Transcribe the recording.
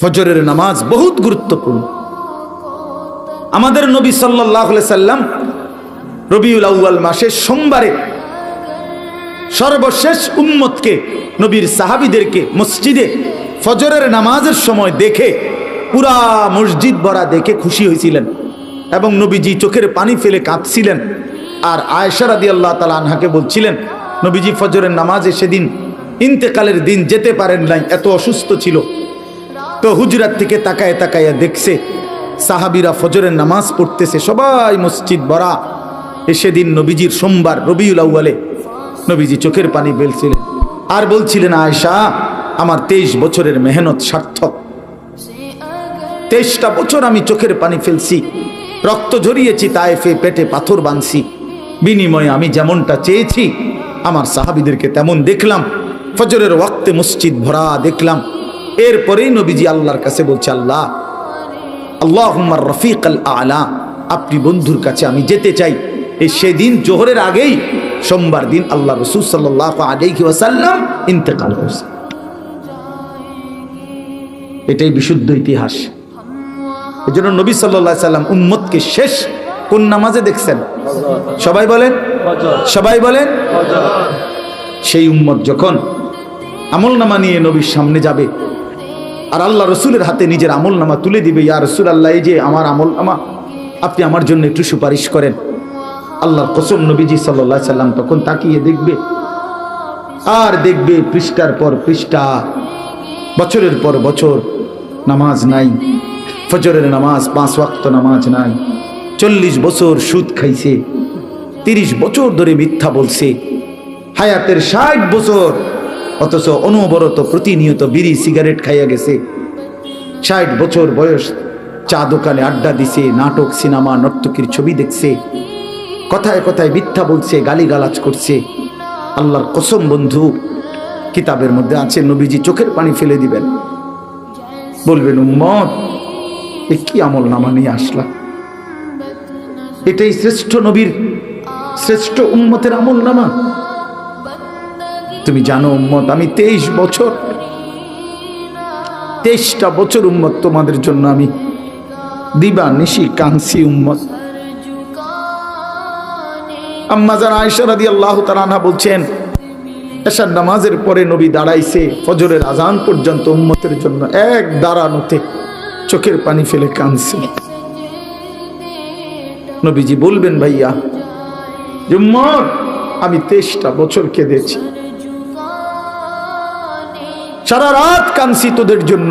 ফজরের নামাজ বহুত গুরুত্বপূর্ণ। আমাদের নবী সাল্লাহ সাল্লাম রবিউল আউয়াল মাসের সোমবারে সর্বশেষ উম্মতকে, নবীর সাহাবিদেরকে মসজিদে ফজরের নামাজের সময় দেখে পুরা মসজিদ ভরা দেখে খুশি হয়েছিলেন এবং নবীজি চোখের পানি ফেলে কাঁদছিলেন। আর আয়েশা আদি আল্লাহ তালা আনহাকে বলছিলেন, নবীজি, ফজরের নামাজে সেদিন ইন্তেকালের দিন যেতে পারেন নাই, এত অসুস্থ ছিল। তো হুজরাত থেকে তাকায় তাকায় দেখছে সাহাবিরা ফজরের নামাজ পড়তেছে, সবাই মসজিদ এ সেদিন নবীজির সোমবার, রবিউল আউ্বালে নবীজি চোখের পানি বেলছিলেন আর বলছিলেন আয়সা আমার তেইশ বছরের মেহনত সার্থক। তেইশটা বছর আমি চোখের পানি ফেলছি, রক্ত ঝরিয়েছি, তায়েফে পেটে পাথর বাঁধছি। বিনিময়ে আমি যেমনটা চেয়েছি, আমার সাহাবিদেরকে তেমন দেখলাম। ফজরের ওয়াক্তে মসজিদ ভরা দেখলাম। এরপরেই নবীজি আল্লাহর কাছে বলছে, আল্লাহ আল্লাহ রফিক আল আলা। আপনি বন্ধুর কাছে আমি যেতে চাই। এই সেদিন জোহরের আগেই সোমবার দিন আল্লাহ রসুল সাল্লাহ ওয়াসাল্লাম ইন্তেকাল করছে এটাই বিশুদ্ধ ইতিহাস। এই জন্য নবী সাল্লাহ সাল্লাম উম্মতকে শেষ কোন নামাজে দেখছেন? সবাই বলেন? সবাই বলেন? সেই উম্মত যখন আমল নামা নিয়ে নবীর সামনে যাবে আর আল্লাহ রসুলের হাতে নিজের আমল নামা তুলে দিবে, ইয়া রসুল আল্লাহ যে আমার আমল নামা আপনি আমার জন্য একটু সুপারিশ করেন। আল্লাহর কসম নবীজি সাল্লাহ সাল্লাম তখন তাকিয়ে দেখবে, আর দেখবে পৃষ্ঠার পর পৃষ্ঠা, বছরের পর বছর নামাজ নাই, ফজরের নামাজ, পাঁচ ওয়াক্ত নামাজ নাই, চল্লিশ বছর সুদ খাইছে, তিরিশ বছর ধরে মিথ্যা বলছে, হায়াতের ষাট বছর অথচ অনবরত প্রতিনিয়ত বিড়ি সিগারেট খাইয়া গেছে। ষাট বছর বয়স চা দোকানে আড্ডা দিছে, নাটক, সিনেমা, নর্তকীর ছবি দেখছে। কথায় কথায় মিথ্যা বলছে, গালিগালাজ করছে। আল্লাহর কসম বন্ধু, কিতাবের মধ্যে আছে, নবীজি চোখের পানি ফেলে দিবেন। বলবেন, উম্মত, এ কি আমল নামা নিয়ে আসলা? এটাই শ্রেষ্ঠ নবীর, শ্রেষ্ঠ উম্মতের আমল নামা। তুমি জানো উম্মত, আমি তেইশ বছর, তেইশটা বছর উম্মত তোমাদের জন্য আমি দিবা নিশি কাংসি উম্মত আম্মাজান আয়সা রাদি আল্লাহ বলছেন এসার নামাজের পরে নবী দাঁড়াইছে, ফজরের আজান পর্যন্ত উম্মতের জন্য এক দাঁড়ানোতে চোখের পানি ফেলে কাঁদছে। নবীজি বলবেন, ভাইয়া উম্মত, আমি তেইশটা বছর কেঁদেছি। সারা রাত কাঁদছি তোদের জন্য।